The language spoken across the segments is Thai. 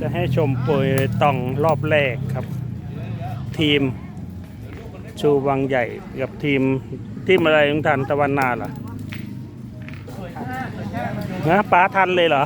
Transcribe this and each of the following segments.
จะให้ชมโปรยตองรอบแรกครับ ทีมชูวังใหญ่กับทีมทีมอะไรของทันตะวันนาเหรอนะป้าทันเลยเหรอ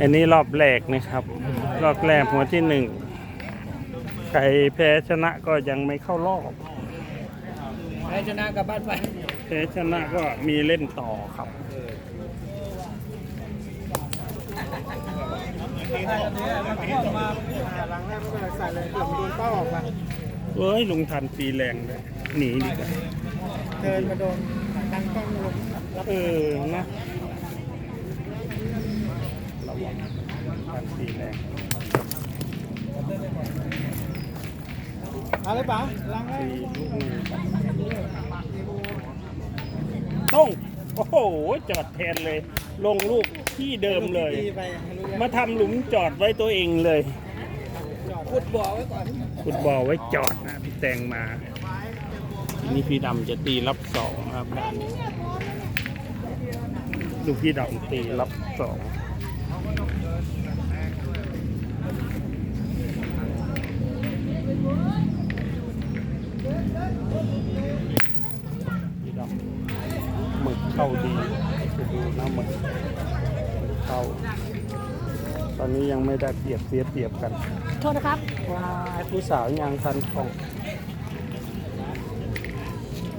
อันนี้รอบแรกนะครับ รอบแรกหัวที่หนึ่งใครแพ้ชนะก็ยังไม่เข้ารอบใครชนะกลับบ้านไปแพ้ชนะก็มีเล่นต่อครับ หลังแรกไม่ เป็นไรใส่เลยเดี๋ยวมันโดนเป้าออกมาเอ้ยลุงทันตีแรงเลยหนีดีกว่าเดินมาโดนดังกล้องลงเออนะระวังทันตีแรงเอาเลยป๋าหลังแรกตีลูกหนึ่งต้อง โอ้โหจอดแทนเลย ลงลูกที่เดิมเลยตีไปไว่าทำหลุมจอดไว้ตัวเองเลยขุดบ่อไว้ก่อนฟุตบอไว้จอดนะพี่แตงมา นี่พี่ดำจะตีรับสองครับดูพี่ดำตีรับสองพี่ดำหมึกเข้าดีจะดูนะหมึกหมึกเข้า อนนี้ยังไม่ได้เปรียบเสียเปรียบกันโทษนะครับว้ายผู้สาวยังทันกล่อง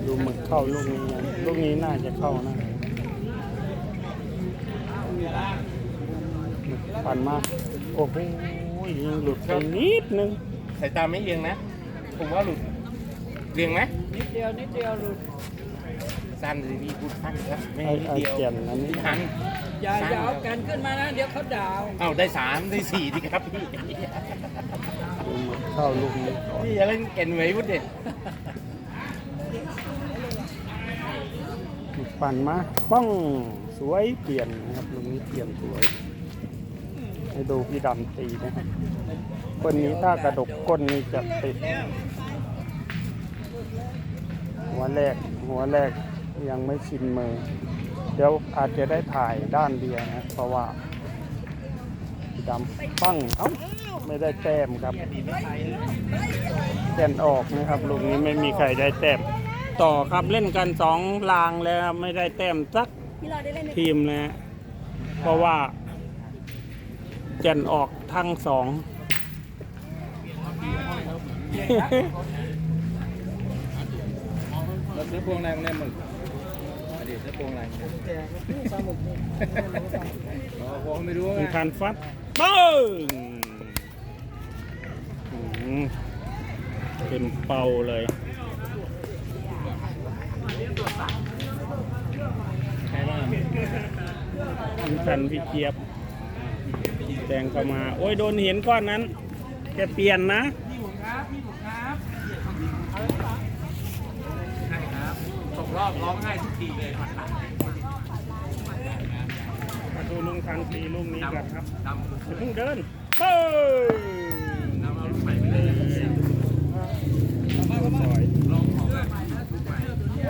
ดูหมึกเข้าลูกนี้นะลูกนี้น่าจะเข้านะหมึกปันมากโอ้โหยิงหลุดไปนิดนึงสายตาไม่เอียงนะ ผมว่าหลุดเรียงไหมนิดเดียวนิดเดียวหลุดสั้นเลยพี่พูดสั้นครับไม่ไอ้นิดไอ้เดียวเจียนอันนี้ทัน อย่าอย่าเอากันขึ้นมานะ เดี๋ยวเขาด่าเอาเอาได้สามได้สี่ดีครับพี่ดูหมึกเข้าลูกนี้ก่อนพี่อย่าเล่นเก่นไว้พุทธเด็ดหมึกปันมาป้องสวยเปลี่ยนนะครับลูกนี้เปลี่ยนสวยให้ดูพี่ดำตีนะครับคนนี้ถ้ากระดกก้นนี่จะติด หัวแรกหัวแรกยังไม่ชินมือ เดี๋ยวอาจจะได้ถ่ายด้านเดียวนะเพราะว่าดำปั้งเอ้าไม่ได้แต้มครับแต้นออกนะครับลูกนี้ไม่มีใครได้แต้มต่อครับเล่นกันสองลางแล้วครับไม่ได้แต้มสักทีมนะเพราะว่าแก่นออกทั้งสองแล้วซื้อพวงอะไรมาเนี่ยมึงอ ดีตซื้อพวงอะไรแต่ปลาหมึกนี่อ๋อพวงไม่รู้ไงมีการฟัดปึ้งเต็มเป่าเลยใครบ้างมีกันพี่เจี๊ยบแดงเข้ามา โอ้ยโดนเห็นก้อนนั้นแกเปลี่ยนนะ ตก รอบร้องไห้ทุกทีเลยมาดูลุงทันตีลูกนี้กันครับดำอย่าเพิ่งเดินปึ้งดำเอาลูกใหม่ไปเลยซอยลองของอะ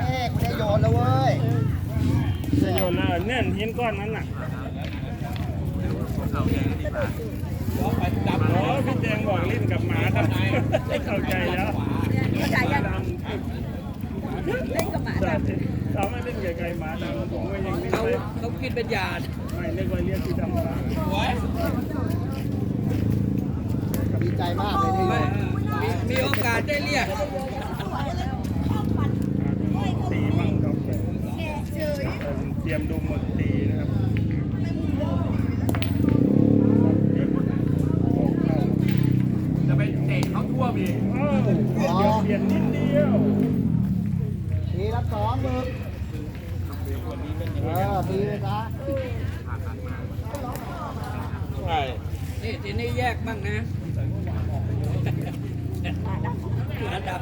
เอ๊ะได้โยนแล้วเว้ยจะโยนแล้วเนี่ยเห็นก้อนนั้นน่ะเอาแกงดีกว่าอ๋อพี่แดงบอกเล่นกับหมาครับเข้าใจแล้ว เข้าใจยัง ดำ เล่นกับหมา ใช่ ดำ เราไม่เล่นไกลๆหมาดำผมก็ ยังไม่เขาเคยเขากินเป็นยาไม่นึกว่าเรียกที่ดำมาดีใจมากเลยที่มีมีโอกาสได้เรียกตีมั่งครับเตรียมดูหมดตีนะครับจะไปเตะเขาทั่วไปเอ้าเดี๋ยวเปลี่ยนนิดเดียวทีละสองมึก เออตีเลยจ้าใช่นี่ทีนี้แยกบ้างนะระดับ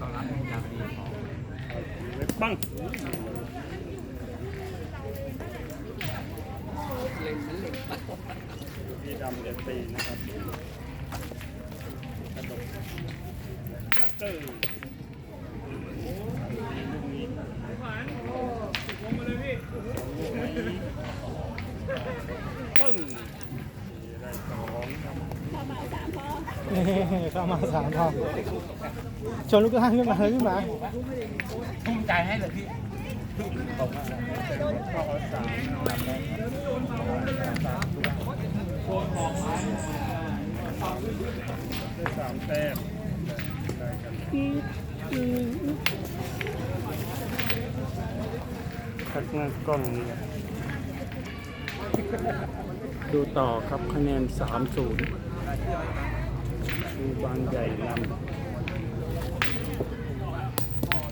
ตอนนั้นยางดีปั้งเล่นมันเล่นพี่ดำเดี๋ยวตีนะครับกระดก từ ปึ้งได้สองข้าวมาสามพอข้าวมาสามพอชนลูกกระหังขึ้นมาเลยขึ้นมาทุ่มใจให้เลยพี่ตกมาข้าวสามสามแต้ม ทักหน้ากล้องนี่ดูต่อครับคะแนน 3 0ดูบางใหญ่นำ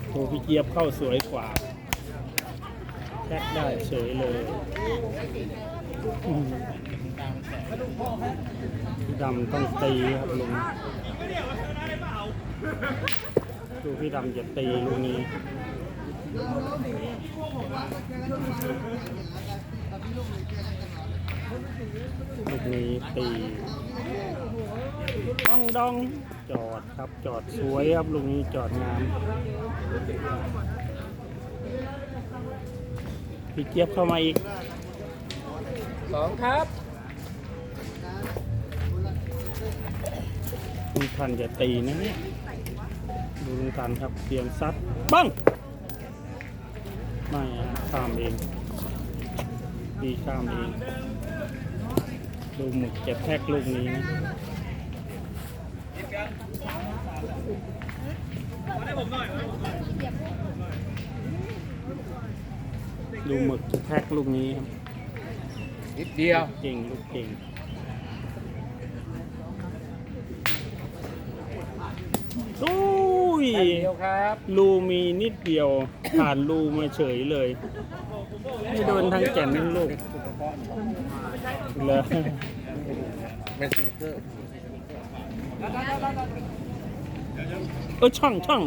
โอ้พี่เจี๊ยบเข้าสวยกว่าแท็กได้เฉยเลยดำต้องตีครับลุง ดูพี่ดำจะตีลูกนี้ลูกนี้ตีดองดองจอดครับจอดสวยครับลูกนี้จอดงามพี่เจี๊ยบเข้ามาอีกสองครับลุงทันจะตีนะเนี่ยดู ลุงทันครับเตรียมซัดบังไม่อะข้ามเองดีข้ามเองดูหมึกจะแทกลูกนี้นะดูหมึกจะแทกลูกนี้ครับนิดเดียว เก่งลูกเก่งโอ้ ยแค่เดียวครับรูมีนิดเดียวผ่านรูมาเฉยเลยไม่โดนทั้งแก่นทั้งลูกเลยเป็นซิงเกอร์เออช่องช่อง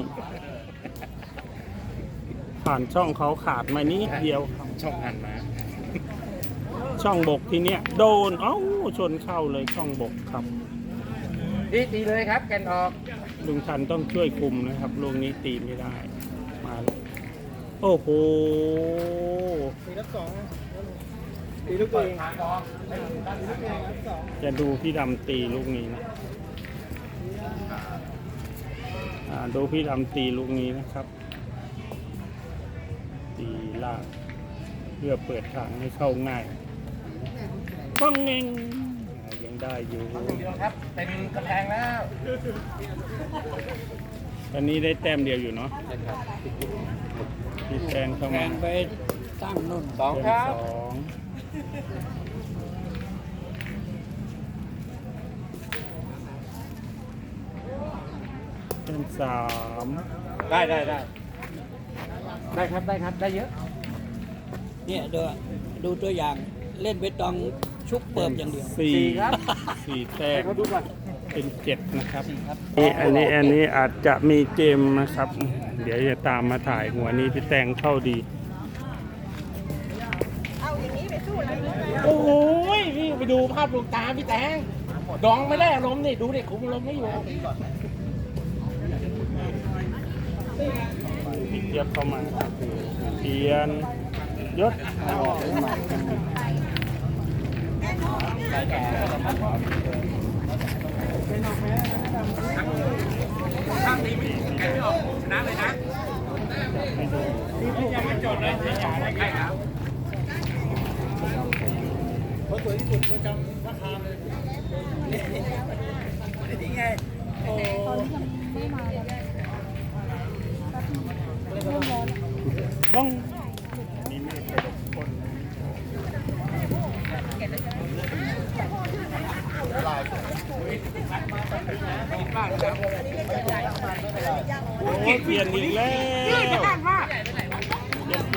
ผ่านช่องเขาขาดมานิดเดียว ช่องหันมา ช่องบกทีเนี้ยโดนเอ้าชนเข้าเลยช่องบกครับดีตีเลยครับแกนออก ลุงทันต้องช่วยคุมนะครับ ลูกนี้ตีไม่ได้ มาเลยโอ้โหตีลูกสองตีลูกเองจะดูพี่ดำตีลูกนี้นะดูพี่ดำตีลูกนี้นะครับ ตีลากเพื่อเปิดทางให้เข้าง่ายป้องเองอ่ายัง ได้อยู่เดียวครับ เป็นกำแพงแล้วตอนนี้ได้แต้มเดียวอยู่เนาะเล่นครับพี่แทงเข้ามาตั้งนุ่นสองครับ สองเป็นสามได้ได้ได้ ได้ครับได้ครับได้เยอะ เนี่ยดูดูตัวอย่างเล่นเบตอง ชุบเปิบอย่างเดียว สี่สี่ครับสี่แต้มเขาดูก่อนเป็นเจ็ดนะครับนี่อันนี้อันนี้อาจจะมีเกมนะครับ เดี๋ยวจะตามมาถ่ายหัวนี้พี่แตงเข้าดีเอาอย่างนี้ไปสู้แล้วโอ้ยนี่ไปดูภาพดวงตาพี่แตงดองไม่ได้อารมณ์นี่ดูดิคุมอารมณ์ไม่อยู่พี่เจี๊ยบเข้ามาเปลี่ยนยศเอาออกใหม่ต้องนี่ไม่ได้กระดกคน โอ้ยเปลี่ยนอีกแล้วเปลี่ยนเปลี่ยน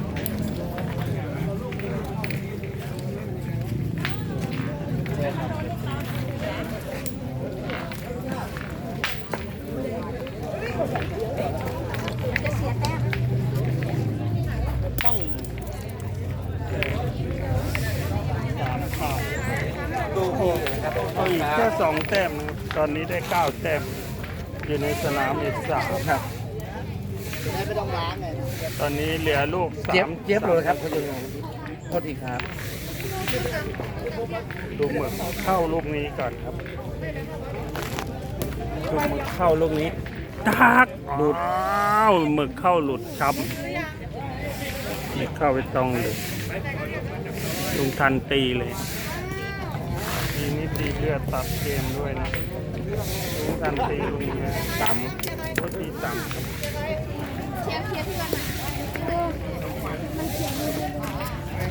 12 แต้มตอนนี้ได้ 9 แต้ม อยู่ในสนามอีกสามครับ ได้ไม่ต้องล้างเลยนตอนนี้เหลือลูกสามเจี๊ยบเจี๊ยบเลยครับคุณลุงโทษทีครับ ลูกหมึกเข้าลูกนี้ก่อนครับลูกหมึกเข้าลูกนี้ทักหลุดอ้าวหมึกเข้าหลุดครับหมึเข้าไปตรงเลยลุงทันตีเลย ทีนี้ตีเลือดตัดเกมด้วยนะลุงทันตีลุงเนี่ยต่ำก็ตีต่ำครับ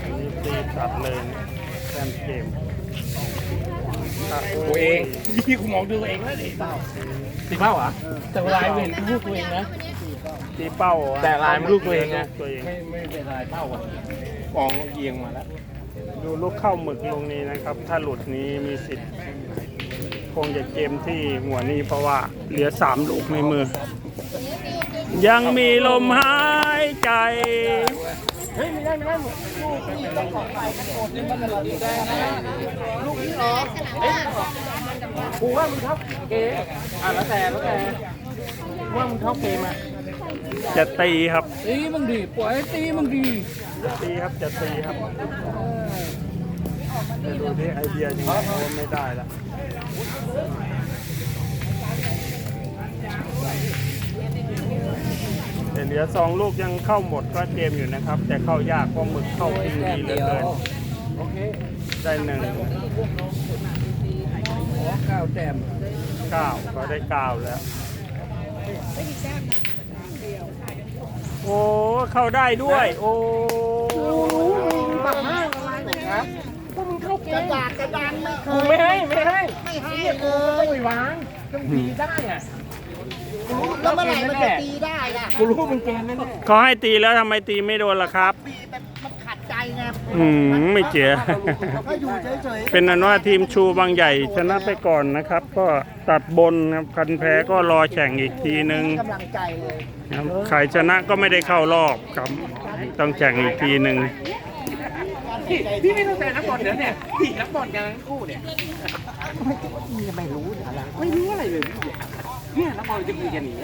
อันนี้ตีตัดเลยนะแต้มเกมตัดตัวเองยี่กูมองดูตัวเองแล้วดิเป้าตีเป้าเหรอแต่ลายเห็นลูกตัวเองนะ ตีเป้าอะแต่ลายมันลูกตัวเองนะตัวเองไม่ไม่เป็นลายเป้าอะมองเอียงมาแล้ว ดูลูกเข้าหมึกลงนี้นะครับ ถ้าหลุดนี้มีสิทธิ์คงจะเกมที่หัวนี้เพราะว่าเหลือสามลูกในมือ ยังมีลมหายใจเฮ้ยไม่ได้ไม่ได้ลูกนี่ต้องของไปกระโดดนี่มันอะไรแดงนะลูกนี้เหรอเฮ้ยกูว่ามึงเข้าเกมอะแล้วแต่แล้วแต่ว่ามึงเข้าเกมอะจะตีครับตีมึงดีปล่อยตีมึงดีจะตีครับจะตีครับ จะดูที่ไอเดียยังไงโอ้ไม่ได้ละแต่เหลือสองลูกยังเข้าหมดก็เกมอยู่นะครับ แต่เข้ายากเพราะหมึกเข้าทิ้งดีเหลือเกินโอเคได้หนึ่งขอข้าวแต้มเก้าก็ได้เก้าแล้วโอ้เข้าได้ด้วย โอ้ปักมากอะไรครับพว กมึงเข้าเกกระมดาษกระดานไม่เคกูยไม่ให้ไม่ให้ไม่ให้เรียกเลกูต้องยไปวางต้องตีได้อะกูรู้แล้วเมื่อไหร่มันจะตีได้ล่ะกูรู้มึงเกมแน่เขาให้ตีแล้วทำไมตีไม่โดนล่ะครับปีแบบมันขัดใจไงอืมไม่เจ๋อถ้าอยู่เฉยๆเป็นอันว่าทีมชูบางใหญ่ชนะไปก่อนนะครับ ก็ตัดบนครับคันแพ้ก็รอแข่งอีกทีนึงกำลังใจเลยครับใครชนะก็ไม่ได้เข้ารอบครับต้องแข่งอีกทีหนึ่งๆ พี่พี่ไม่ต้องแต่นักบอลเดี๋ยวเนี่ยพี่นักบอลกันทั้งคู่เนี่ยไม่รู้อะไรไม่รู้อะไรเลยพี่เนี่ยนักบอลจะคุยกันอย่างนี้